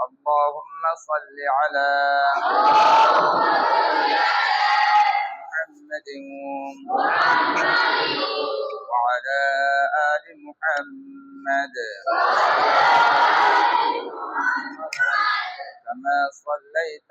اللهم صل على محمد وعلى آل محمد. كما صليت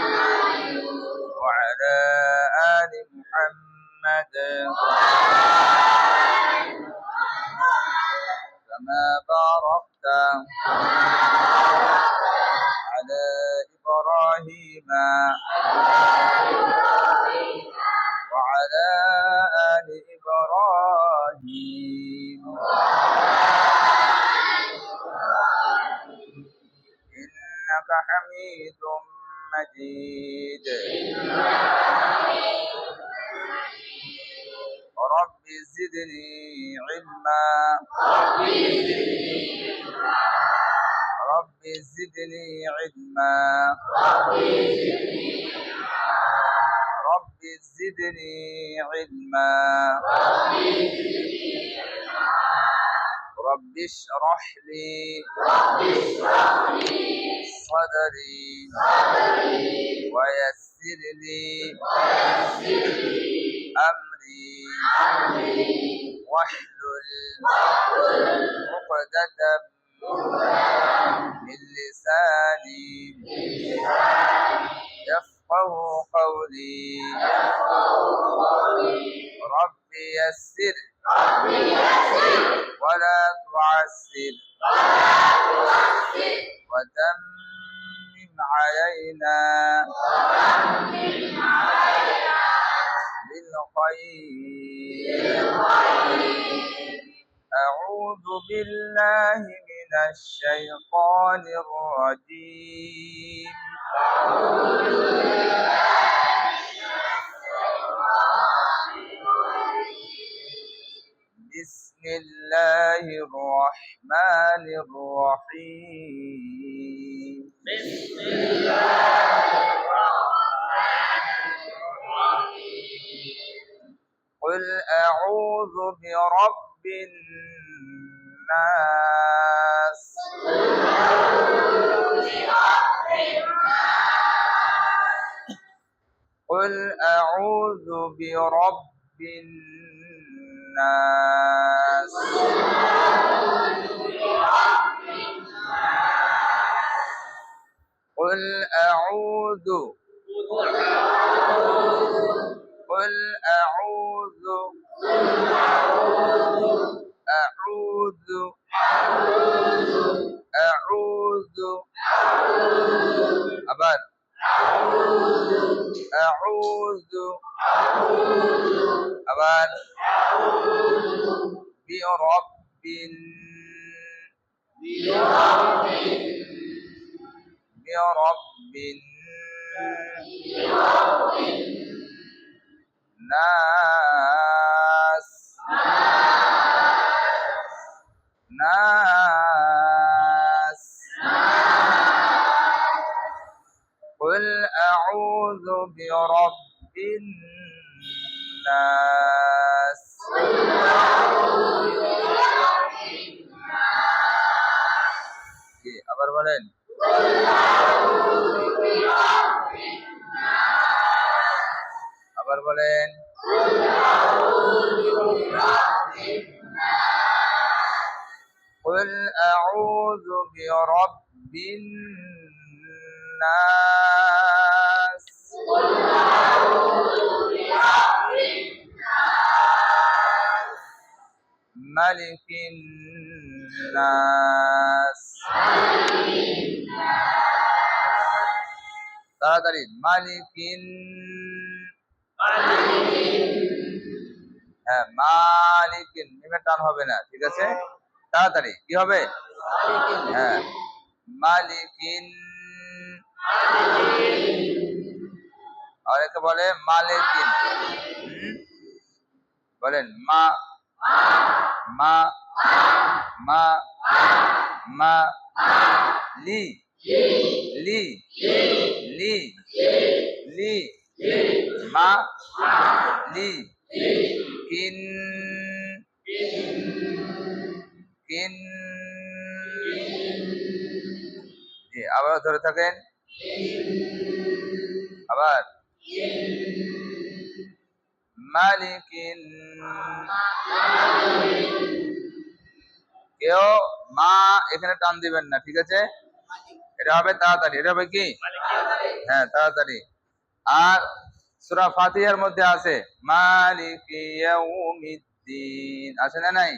the اشرح لي صدري. ويسر لي أمري. واحلل عقدة من لساني. يفقه قولي. رب يسر ولا تعسر ولا وتمم علينا. وتمم علينا بالخير أعوذ بالله من الشيطان الرجيم. أعوذ بالله بسم الله الرحمن الرحيم. قل أعوذ برب الناس. قل أعوذ برب الناس. قل أعوذ الناس. قل أعوذ. قل أعوذ. أعوذ. أعوذ. أعوذ أبدا أبان برب برب ناس ناس أعوذ برب الناس জি, আবার বলেন আবার বলেন قل أعوذ برب الناس ملك الناس তাড়াতাড়ি মালিকিন হ্যাঁ মালিকিন মিমে টান হবে না ঠিক আছে তাড়াতাড়ি কি হবে হ্যাঁ মালিকিন অনেকে বলে মালিকিন? বলেন মা মা মা মা লি লি লি লি মা লি কিন কিন আবার ধরে থাকেন আবার কেউ মা এখানে টান দিবেন না, ঠিক আছে? এটা হবে তাড়াতাড়ি, এটা হবে কি? হ্যাঁ তাড়াতাড়ি। আর সূরা ফাতিহার মধ্যে আছে, মালিকি আছে না নাই?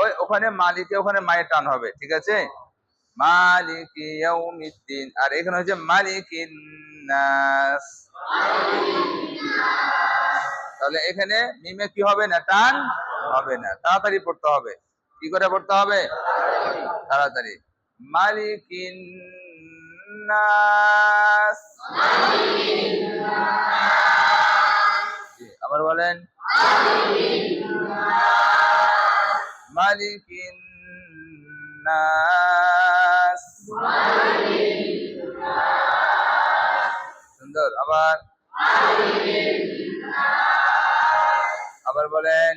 ওই ওখানে মালিকে, ওখানে মায়ের টান হবে, ঠিক আছে? মালিকি ইয়াউমিদ্দিন। আর এখানে হচ্ছে মালিকিন নাস। তাহলে এখানে মিমে কি হবে না, টান? হবে না। তাড়াতাড়ি পড়তে হবে। কি করে পড়তে হবে? তাড়াতাড়ি। মালিকিন নাস। আবার বলেন। মালিকিন নাস সুন্দর আবার আবার বলেন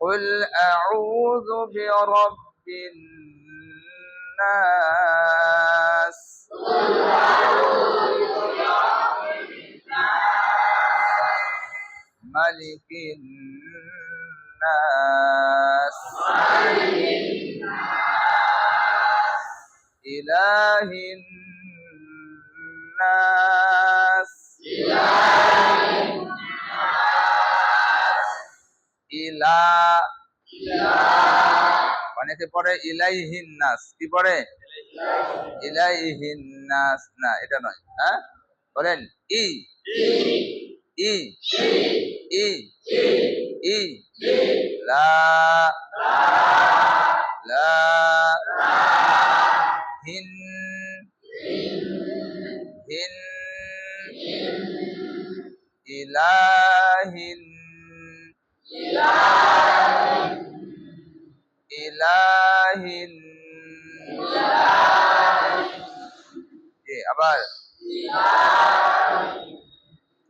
قل أعوذ برب الناس ملك الناس إله الناس ইলা অনেকে পড়ে ইলাইহিন নাস কি পড়ে ইলাইহিন নাস না এটা নয় হ্যাঁ বলেন ই ই ই ই লা লা হিন হিন ইলাহিন ইলাহিন আবার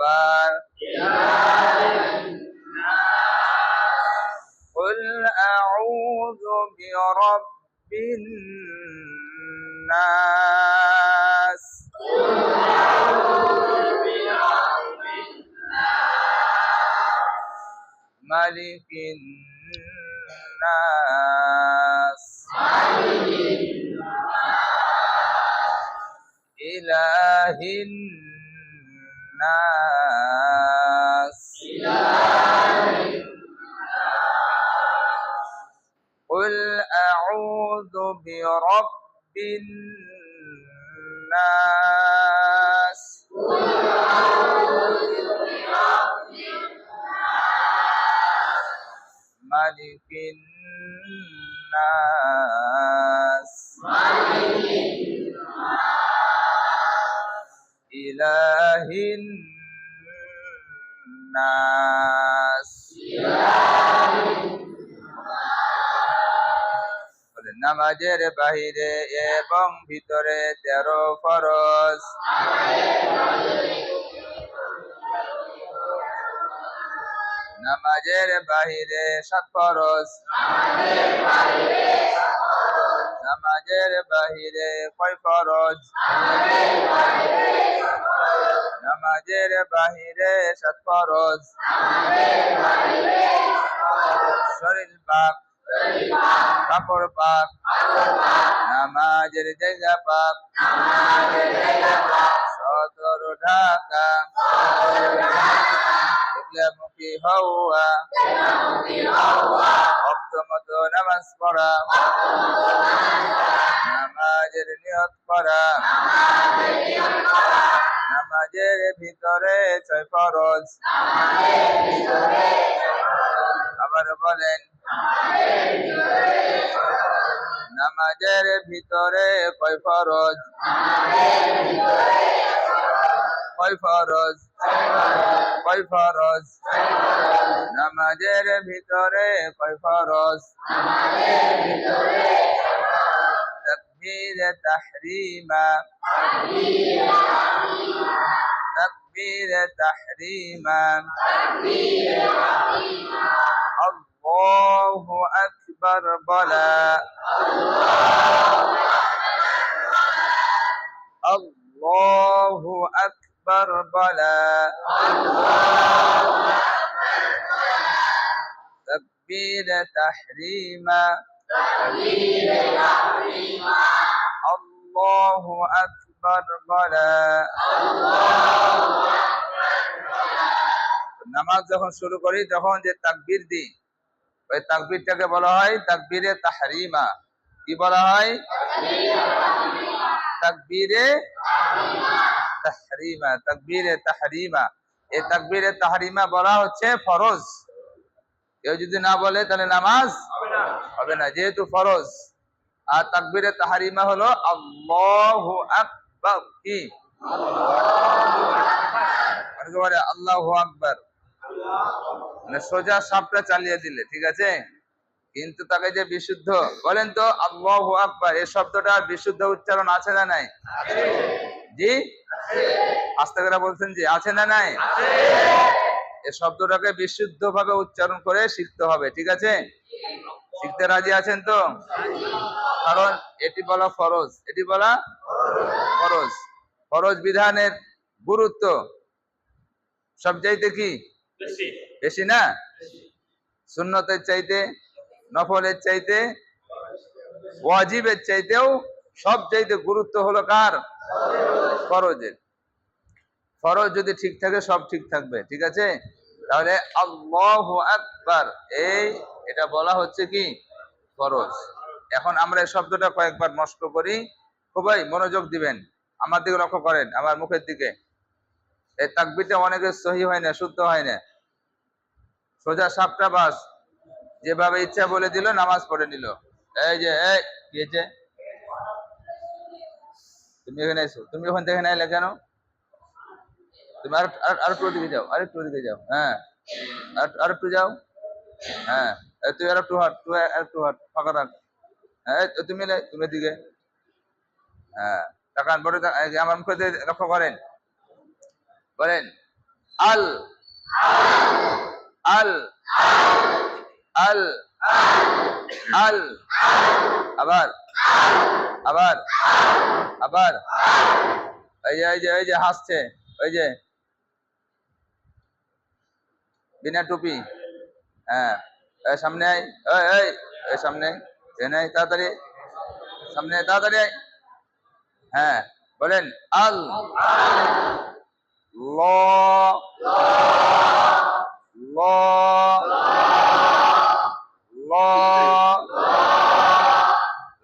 أكبر قل أعوذ برب الناس ملك الناس ملك الناس إله الناس الناس. قل أعوذ برب الناس. ملك الناس. ملك الناس إله الناس. বলেন, নামাজের বাহিরে এবং ভিতরে তেরো ফরজ। নামাজের বাহিরে সাত ফরজ। নামাজের বাহিরে কয় ফরজ। নামাজের বাহিরে সাত শরীর পাক। কাপড় পাক। নামাজের জায়গা পাক। সদর ঢাকা। মুখী হওয়া। ভক্ত মতো নামাজ পড়া। নামাজের নিয়ত করা। নামাজের ভিতরে ছয় ফরজ। আবার বলেন নামাজের ভিতরে কয় ফরজ। কয় ফরজ। কয় ফরজ। নামাজের ভিতরে কয় ফরজ। تكبير تحريما. تكبير تحريما. الله أكبر بلا. الله أكبر بلا. تكبير تحريما. الله أكبر بلا নামাজ যখন শুরু করি তখন যে তাকবীর দিই ওই তাকবীরটাকে বলা হয় তাকবীরে তাহরিমা কি বলা হয় তাকবীরে তাহরিমা তাকবীরে তাহরিমা এই তাকবীরে তাহরিমা বলা হচ্ছে ফরজ কেউ যদি না বলে তাহলে নামাজ হবে না, যেহেতু ফরজ। আর তাকবীরে তাহারিমা হলো আল্লাহু আকবার। কি? আল্লাহু আকবার। মানে সোজা সাপটা চালিয়ে দিলে, ঠিক আছে? কিন্তু তাকে যে বিশুদ্ধ, বলেন তো আল্লাহু আকবার এই শব্দটার বিশুদ্ধ উচ্চারণ আছে না নাই? জি? আস্তে করে বলছেন জি, আছে না নাই? এই শব্দটাকে বিশুদ্ধ ভাবে উচ্চারণ করে শিখতে হবে, ঠিক আছে? শিখতে রাজি আছেন তো? কারণ এটি বলা ফরজ। এটি বলা ফরজ। ফরজ বিধানের গুরুত্ব সব চাইতে কি? বেশি। না? সুন্নতের চাইতে নফলের চাইতে ওয়াজিবের চাইতেও সব চাইতে গুরুত্ব হলো কার? ফরজের। ফরজ যদি ঠিক থাকে সব ঠিক থাকবে। ঠিক আছে? তাহলে আল্লাহ আকবার। এই এটা বলা হচ্ছে কি? ফরজ। এখন আমরা এই শব্দটা কয়েকবার নষ্ট করি। খুবই মনোযোগ দিবেন। আমার দিকে লক্ষ্য করেন, আমার মুখের দিকে। এই তাকবিটা অনেকের সহি হয় না, শুদ্ধ হয় না। সোজা সাপটা বাস। যেভাবে ইচ্ছা বলে দিল, নামাজ পড়ে নিল। এই যে, এই গিয়েছে তুমি এখানে এসো। তুমি ওখান থেকে নাইলে কেন? তুমি আর, আর- একটু ওদিকে যাও আর একটু ওদিকে যাও। হ্যাঁ। আর একটু যাও। হ্যাঁ। তুই আর একটু হাট তুই আর একটু হাট ফাঁকা থাক। হ্যাঁ তুমি তুমি দিকে হ্যাঁ বড় আমার মুখে লক্ষ্য করেন। বলেন, আল। আল। আল। আল। আবার। আবার। আবার। এই যে এই যে এই যে, হাসছে। ওই যে। বিনা টুপি। হ্যাঁ। সামনে আয় এই এই এই সামনে এনে আয়, তাড়াতাড়ি সামনে আয়, তাড়াতাড়ি আয়। হ্যাঁ বলেন আল ল ল ল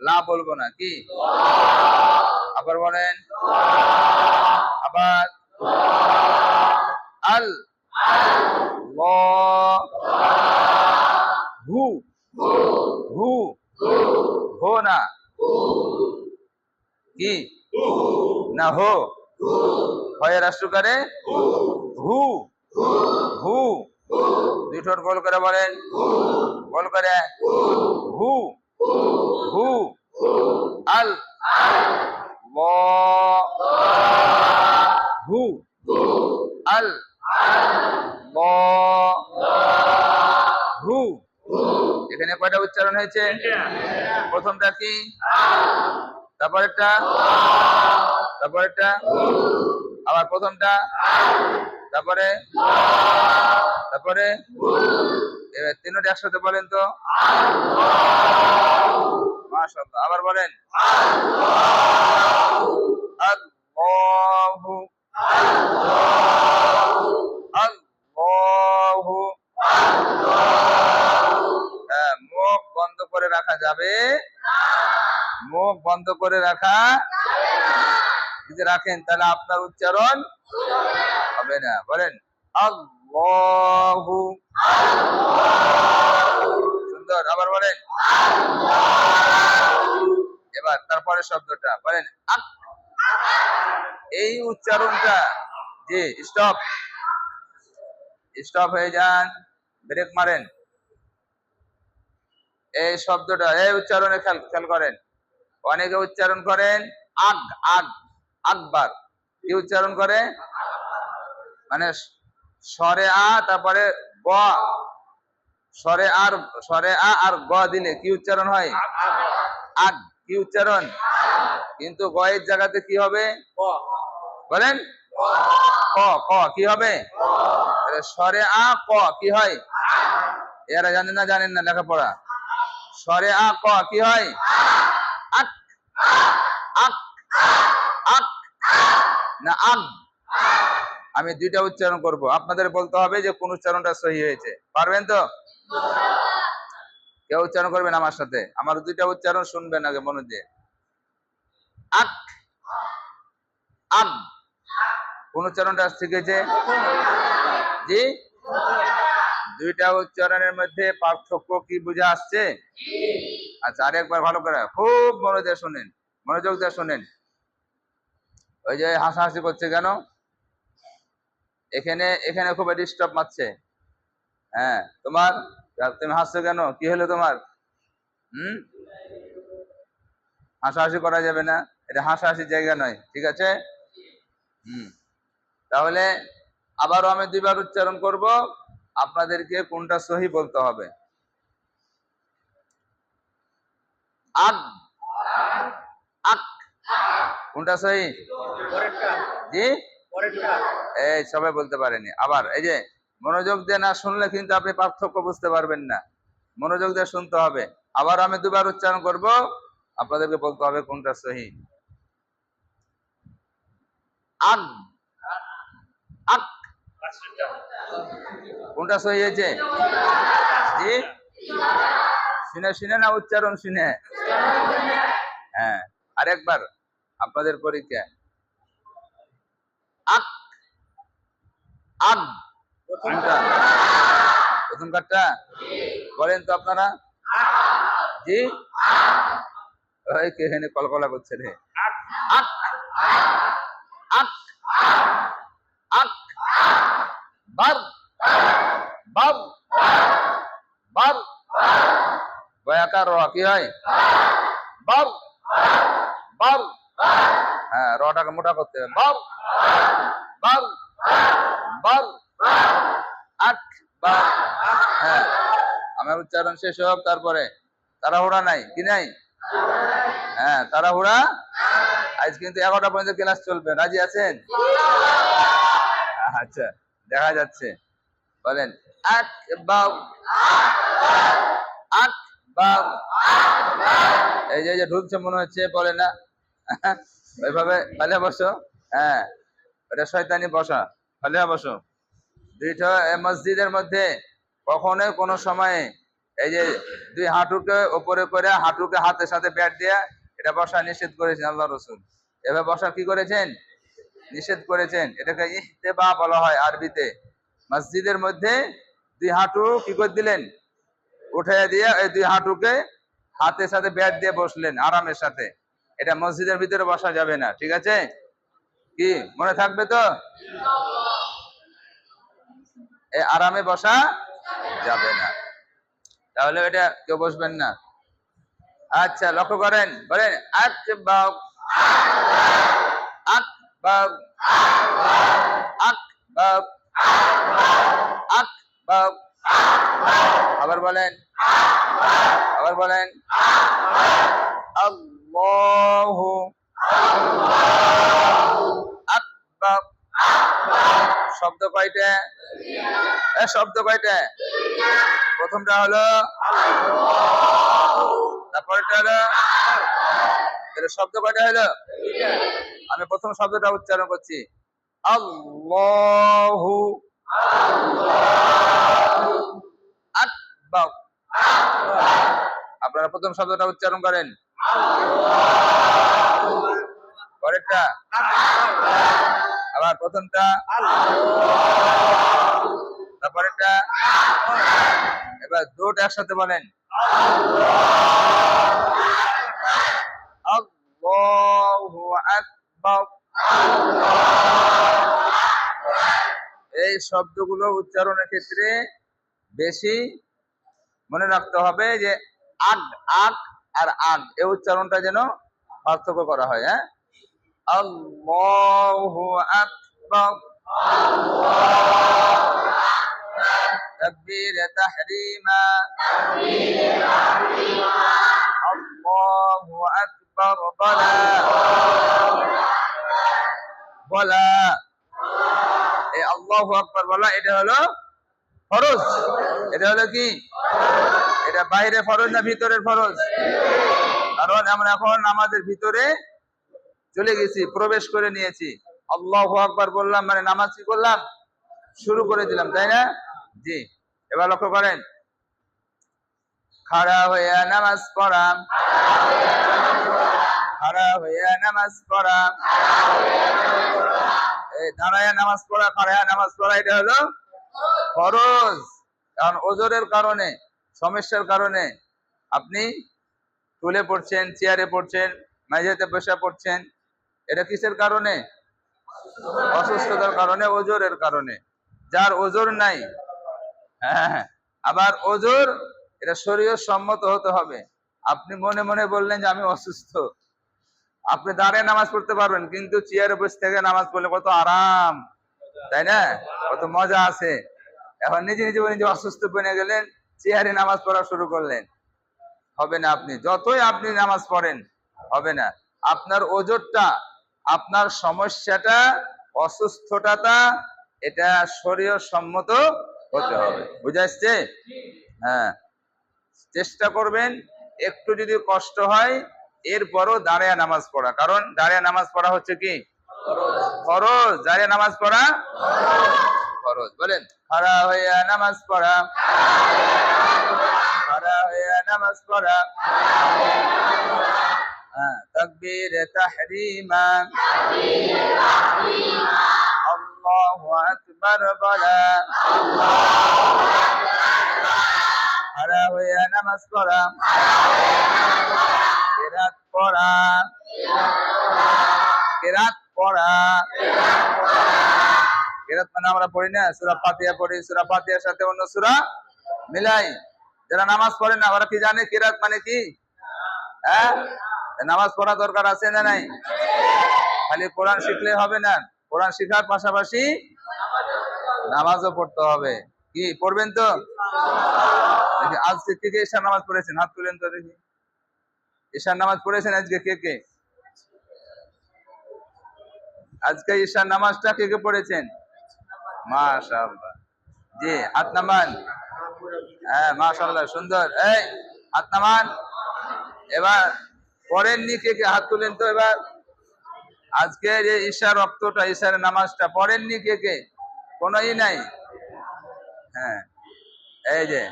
লা বলব না কি আবার বলেন আবার আল ল হু হু হো না কি? না হো। হয় রাষ্ট্রকারে হু। হু। দুই ঠোঁট গোল করে বলেন। গোল করে। হু। হু। আল। হু। আল। হু। এখানে কয়টা উচ্চারণ হয়েছে? প্রথমটা কি? তারপরেরটা? তারপরেরটা? আবার প্রথমটা? তারপরে? তারপরে? এবার তিনটা একসাথে বলেন তো। মাশাআল্লাহ। আবার বলেন। আল্লাহু আল্লাহু হ্যাঁ, মুখ বন্ধ করে রাখা যাবে। মুখ বন্ধ করে রাখা যদি রাখেন, তাহলে আপনার উচ্চারণ হবে না। বলেন, আল্লাহু। সুন্দর, আবার বলেন এবার তারপরে শব্দটা, বলেন এই উচ্চারণটা, জি স্টপ স্টপ হয়ে যান ব্রেক মারেন। এই শব্দটা, এই উচ্চারণে খেয়াল খেয়াল করেন। অনেকে উচ্চারণ করেন আগ আগ, আকবার। কি উচ্চারণ করে? মানে স্বরে আ, তারপরে গ। স্বরে আর, স্বরে আ আর গ দিলে কি উচ্চারণ হয়? আগ। কি উচ্চারণ? কিন্তু গয়ের জায়গাতে কি হবে? বলেন? ক ক, কি হবে? স্বরে আ, ক, কি হয়? এরা জানেন না জানেন না, লেখাপড়া। স্বরে আ, ক, কি হয় আক আক আক না আগ আমি দুইটা উচ্চারণ করব। আপনাদের বলতে হবে যে কোন উচ্চারণটা সহি হয়েছে। পারবেন তো? কেউ উচ্চারণ করবেন আমার সাথে? আমার দুইটা উচ্চারণ শুনবেন আগে মনে দিয়ে। আক। আগ কোন উচ্চারণটা শিখেছে? জি? দুইটা উচ্চারণের মধ্যে পার্থক্য কি বুঝে আসছে? আচ্ছা আরেকবার ভালো করে। খুব মনোযোগ শোনেন। মনোযোগ দিয়ে শোনেন। ওই যে হাসাহাসি করছে কেন? এখানে এখানে খুব ডিস্টার্ব মারছে। হ্যাঁ তোমার? তুমি হাসছো কেন? কি হলো তোমার? হুম? হাসাহাসি করা যাবে না। এটা হাসাহাসির জায়গা নয়, ঠিক আছে? হুম। তাহলে আবারও আমি দুইবার উচ্চারণ করব। আপনাদেরকে কোনটা সহি বলতে হবে? আগ। কোনটা সহি জি? এই সবাই বলতে পারেনি। আবার এই যে মনোযোগ দিয়ে না শুনলে কিন্তু আপনি পার্থক্য বুঝতে পারবেন না। মনোযোগ দিয়ে শুনতে হবে। আবার আমি দুবার উচ্চারণ করব। আপনাদেরকে বলতে হবে কোনটা সহি। আগ আক। কোনটা সহি হয়েছে জি? শুনে শুনে না উচ্চারণ শুনে? হ্যাঁ। আরেকবার। আপনাদের পরীক্ষা আক। আগ। কোনটা প্রথম কারটা? বলেন তো আপনারা। জি? ওই কে এখানে কলকলা করছে রে? আক। আক। আক। বার। বাব বার। বয়াকার র? কি হয়? বাব হ্যাঁ রটাকে মোটা করতে হবে। বাব বাব বাব আক বাব হ্যাঁ আমার উচ্চারণ শেষ হোক, তারপরে তাড়াহুড়া নাই, কি নাই? হ্যাঁ তাড়াহুড়া আজ কিন্তু এগারোটা পর্যন্ত ক্লাস চলবে, রাজি আছেন? আচ্ছা দেখা যাচ্ছে। বলেন আক বাব এই যে এই যে ঢুকছে মনে হচ্ছে, বলে না। ওইভাবে ফালিয়া বসো। হ্যাঁ ওটা শয়তানি বসা। ফালিয়া বসো। দুইটা মসজিদের মধ্যে কখনোই কোনো সময়ে এই যে দুই হাঁটুকে উপরে করে হাঁটুকে হাতের সাথে ব্যাট দিয়ে এটা বসা নিষেধ করেছেন আল্লাহ রসুল। এভাবে বসা কি করেছেন? নিষেধ করেছেন। এটাকে ইহতেবা বলা হয় আরবিতে। মসজিদের মধ্যে দুই হাঁটু কি করে দিলেন? উঠে দিয়ে এই দুই হাঁটুকে হাতের সাথে ব্যাট দিয়ে বসলেন আরামের সাথে। এটা মসজিদের ভিতরে বসা যাবে না, ঠিক আছে? কি, মনে থাকবে তো? আরামে বসা যাবে না। তাহলে এটা কেউ বসবেন না। আচ্ছা লক্ষ্য করেন, বলেন আবার বলেন আবার বলেন আল্লাহু আকবার। শব্দ কয়টা? এ, শব্দ কয়টা? প্রথমটা হলো তারপরটা হলো এটা শব্দ কয়টা হলো? আমি প্রথম শব্দটা উচ্চারণ করছি। আল্লাহু আকবার। আপনারা প্রথম শব্দটা উচ্চারণ করেন। পরেরটা? আবার প্রথমটা? তারপরেরটা এবার দুটো একসাথে বলেন। এই শব্দগুলো উচ্চারণের ক্ষেত্রে বেশি মনে রাখতে হবে যে আট আগ আর আগ এই উচ্চারণটা যেন পার্থক্য করা হয় হ্যাঁ আল্লাহু আকবার تكبير تحريما الله أكبر بلا বলা এই আল্লাহু আকবার বলা এটা হলো ফরজ? এটা হলো কি? এটা বাইরে ফরজ না ভিতরের ফরজ? কারণ আমরা এখন আমাদের ভিতরে চলে গেছি, প্রবেশ করে নিয়েছি। আল্লাহু আকবার বললাম মানে নামাজ কি করলাম? শুরু করে দিলাম, তাই না? জি, এবার লক্ষ্য করেন। খাড়া হইয়া নামাজ পড়া খাড়া হইয়া নামাজ পড়া এই দাঁড়ায় নামাজ পড়া, খাড়ায় নামাজ পড়া, এটা হলো ফরজ। কারণ ওজোরের কারণে, সমস্যার কারণে আপনি টুলে পড়ছেন, চেয়ারে পড়ছেন, মেঝেতে বসে পড়ছেন। এটা কিসের কারণে? অসুস্থতার কারণে, ওজোরের কারণে। যার ওজোর নাই হ্যাঁ আবার ওজোর, এটা শরীর সম্মত হতে হবে। আপনি মনে মনে বললেন যে আমি অসুস্থ। আপনি দাঁড়িয়ে নামাজ পড়তে পারবেন, কিন্তু চেয়ারে বসে থেকে নামাজ পড়লে কত আরাম। তাই না? কত মজা আছে। এখন নিজে নিজে যে অসুস্থ বনে গেলেন চেয়ারে নামাজ পড়া শুরু করলেন। হবে না আপনি। যতই আপনি নামাজ পড়েন, হবে না। আপনার ওজোরটা, আপনার সমস্যাটা, অসুস্থতাটা, এটা শরীর সম্মত হতে হবে। বুঝে হ্যাঁ। চেষ্টা করবেন, একটু যদি কষ্ট হয়, এরপরও দাঁড়িয়ে নামাজ পড়া। কারণ দাঁড়িয়ে নামাজ পড়া হচ্ছে কি? ফরজ। দাঁড়িয়ে নামাজ পড়া? ফরজ। বলেন, খাড়া হইয়া নামাজ পড়া। খাড়া হইয়া নামাজ পড়া। হ্যাঁ তাকবীর তাহরিমা। আল্লাহু আকবার বলা। খাড়া হইয়া নামাজ পড়া। কেরাত পড়া। কেরাত পড়া। কেরাত মানে আমরা পড়ি না, সুরা ফাতিহা পড়ি, সুরা ফাতিহার সাথে অন্য সুরা মিলাই। যারা নামাজ পড়ে না, ওরা কি জানে কেরাত মানে কি? হ্যাঁ? নামাজ পড়া দরকার আছে না নাই? খালি কোরআন শিখলে হবে না। কোরআন শিখার পাশাপাশি নামাজও পড়তে হবে। কি, পড়বেন তো? আজকে কে কে ঈশার নামাজ পড়েছেন? হাত তুলেন তো দেখি। ঈশার নামাজ পড়েছেন আজকে কে কে? আজকে ঈশার নামাজটা কে কে পড়েছেন? মাশাআল্লাহ। জি, হাত নামান। হ্যাঁ মাশাআল্লাহ, সুন্দর। এই, হাত নামান। এবার পড়েননি কে কে? হাত তুলেন তো এবার। আজকে যে ঈশার রক্তটা, ঈশার নামাজটা পড়েননি কে কে? কোনোই নাই। হ্যাঁ এই যে।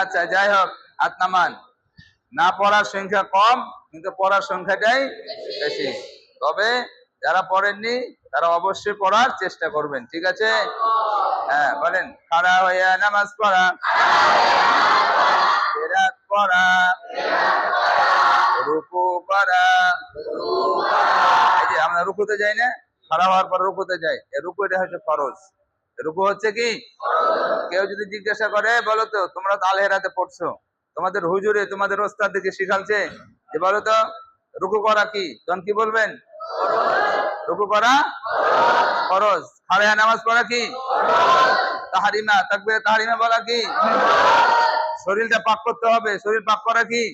আচ্ছা যাই হোক, হাত নামান। না পড়ার সংখ্যা কম, কিন্তু পড়ার সংখ্যাটাই বেশি। তবে যারা পড়েননি, তারা অবশ্যই পড়ার চেষ্টা করবেন, ঠিক আছে? হ্যাঁ বলেন, খাড়া হইয়া নামাজ পড়া। পড়া। করা। যাই না? হওয়ার পর যাই। এটা হচ্ছে হচ্ছে কি? কেউ যদি জিজ্ঞাসা করে, বলো তো, তোমরা পড়ছো। তোমাদের হুজুরে তোমাদের ওস্তাদ দিকে শিখালছে। যে বলো তো, রুকু করা কি? তখন কি বলবেন? রুকু করা ফরজ। খাড়া নামাজ পড়া কি? তাহারিমা, তাকবীর তাহারিমা বলা কি? শরীরটা পাক করতে হবে। শরীর পাক করা কি?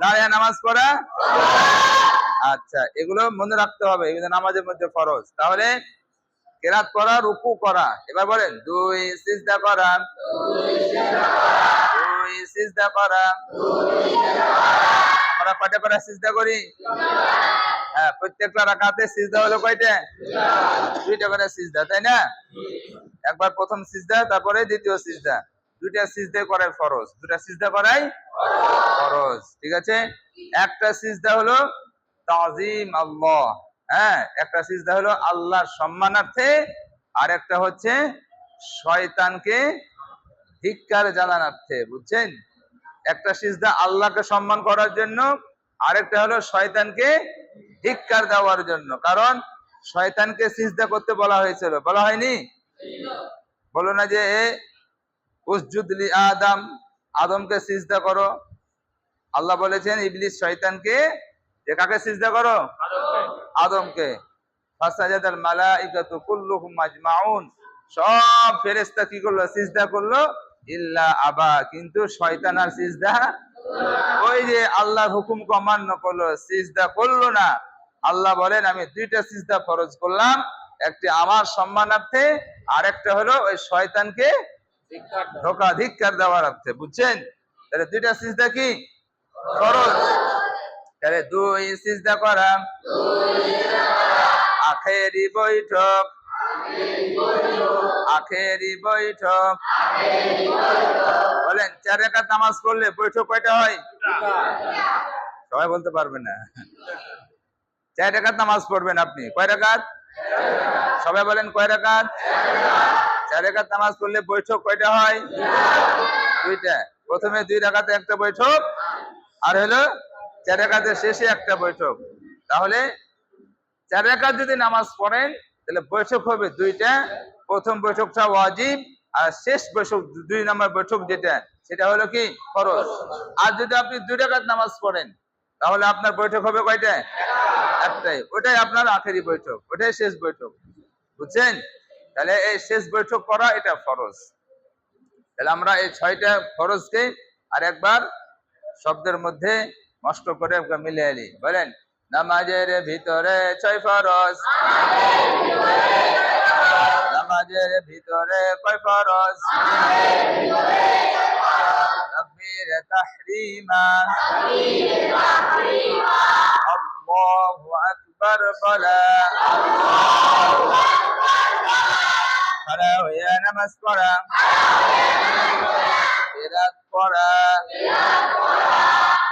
দাঁড়িয়ে নামাজ পড়া? আচ্ছা এগুলো মনে রাখতে হবে। এগুলো নামাজের মধ্যে ফরজ। তাহলে কেরাত করা, রুকু করা। এবার বলেন, দুই সিজদা করা। দুই সিজদা করা। আমরা পাটে পাটে সিজদা করি? হ্যাঁ প্রত্যেকটা রাকাতে সিজদা হলো কয়টা? দুইটা। করে সিজদা তাই না? একবার প্রথম সিজদা তারপরে দ্বিতীয় সিজদা। দুইটা সিজদা করাই ফরজ দুটা সিজদা করাই ফরজ ঠিক আছে? একটা সিজদা হলো তাজিম আল্লাহ হ্যাঁ? একটা সিজদা হলো আল্লাহর সম্মানার্থে আর একটা হচ্ছে শয়তানকে ধিক্কার জানানার্থে বুঝছেন? একটা সিজদা আল্লাহকে সম্মান করার জন্য আরেকটা হলো শয়তানকে ধিক্কার দেওয়ার জন্য। কারণ শয়তানকে সিজদা করতে বলা হয়েছিল। বলা হয়নি? বলো না যে উসজুদলি আদম, আদমকে সিজদা করো। আল্লাহ বলেছেন, ইবলিস শয়তানকে যে কাকে সিজদা করো? আদমকে। সব ফেরেশতা কি করল? সিজদা করল। ইল্লা আবা। কিন্তু শয়তান আর সিজদা ওই যে আল্লাহর হুকুমকে অমান্য করল, সিজদা করল না। আল্লাহ বলেন, আমি দুইটা সিজদা ফরজ করলাম, একটি আমার সম্মানার্থে আর একটা হলো ওই শয়তানকে ধোকা, ধিক্কার দেওয়ার অর্থে। বুঝছেন? তাহলে দুইটা সিজদা কি? ফরজ। তাহলে দুই সিজদা করা আখেরি বৈঠক। আখেরি বৈঠক। বলেন চার রেখাত নামাজ পড়লে বৈঠক কয়টা হয়? সবাই বলতে পারবে না। চার রেখাত নামাজ পড়বেন আপনি। কয় রেখাত সবাই বলেন কয় রেখাত চার রেখাত নামাজ পড়লে বৈঠক কয়টা হয়? দুইটা। প্রথমে দুই রেখাতে একটা বৈঠক আর হলো চার রেখাতের শেষে একটা বৈঠক। তাহলে চার রেখাত যদি নামাজ পড়েন তাহলে বৈঠক হবে দুইটা। প্রথম বৈঠকটা ওয়াজিব আর শেষ বৈঠক দুই নম্বর বৈঠক যেটা, সেটা হলো কি? ফরজ। আর যদি আপনি দুই রেখাত নামাজ পড়েন, তাহলে আপনার বৈঠক হবে কয়টা একটাই। ওটাই আপনার আখেরি বৈঠক। ওটাই শেষ বৈঠক। বুঝছেন? তাহলে এই শেষ বৈঠক করা এটা ফরজ। তাহলে আমরা এই ছয়টা ফরজকে আর একবার শব্দের মধ্যে নষ্ট করে মিলে এলি বলেন, নামাজের ভিতরে ছয় ফরজ। নামাজের ভিতরে কয় ফরজ? তাকবীর তাহরিমা। আল্লাহু হইয়া নামাজ পড়া। বিরাত পড়া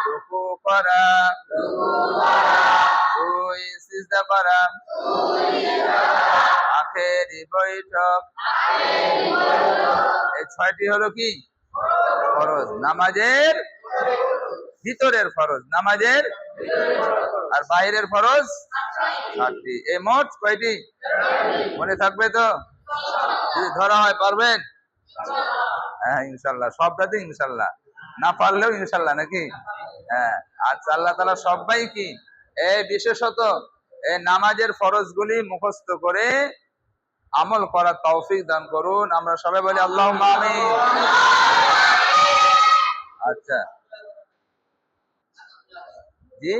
রুকু করা। দুই সিজদা করা। বৈঠক। এই ছয়টি হলো কি? ফরজ। নামাজের ভিতরের ফরজ। নামাজের আর বাইরের ফরজ ষাটটি এই মোট কয়টি? মনে থাকবে তো? যদি ধরা হয় পারবেন? হ্যাঁ ইনশাল্লাহ। সবটাতে ইনশাল্লাহ। না পারলেও ইনশাল্লাহ নাকি? হ্যাঁ। আচ্ছা আল্লাহ তালা সবাই কি এ বিশেষত এ নামাজের ফরজগুলি মুখস্থ করে আমল করার তৌফিক দান করুন। আমরা সবাই বলি আল্লাহ আচ্ছা। জি?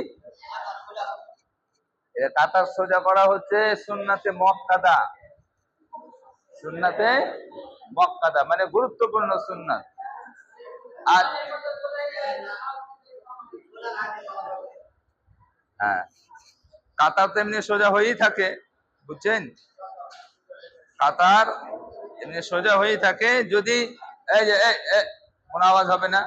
এটা কাতার সোজা করা হচ্ছে সুন্নাতে মক্কাদা সুন্নাতে মক্কাদা মানে গুরুত্বপূর্ণ সুন্নাত। আর হ্যাঁ কাতার তো এমনি সোজা হয়েই থাকে, বুঝছেন? কাতার এমনি সোজা হয়ে থাকে যদি এই যে কোনো আওয়াজ হবে না।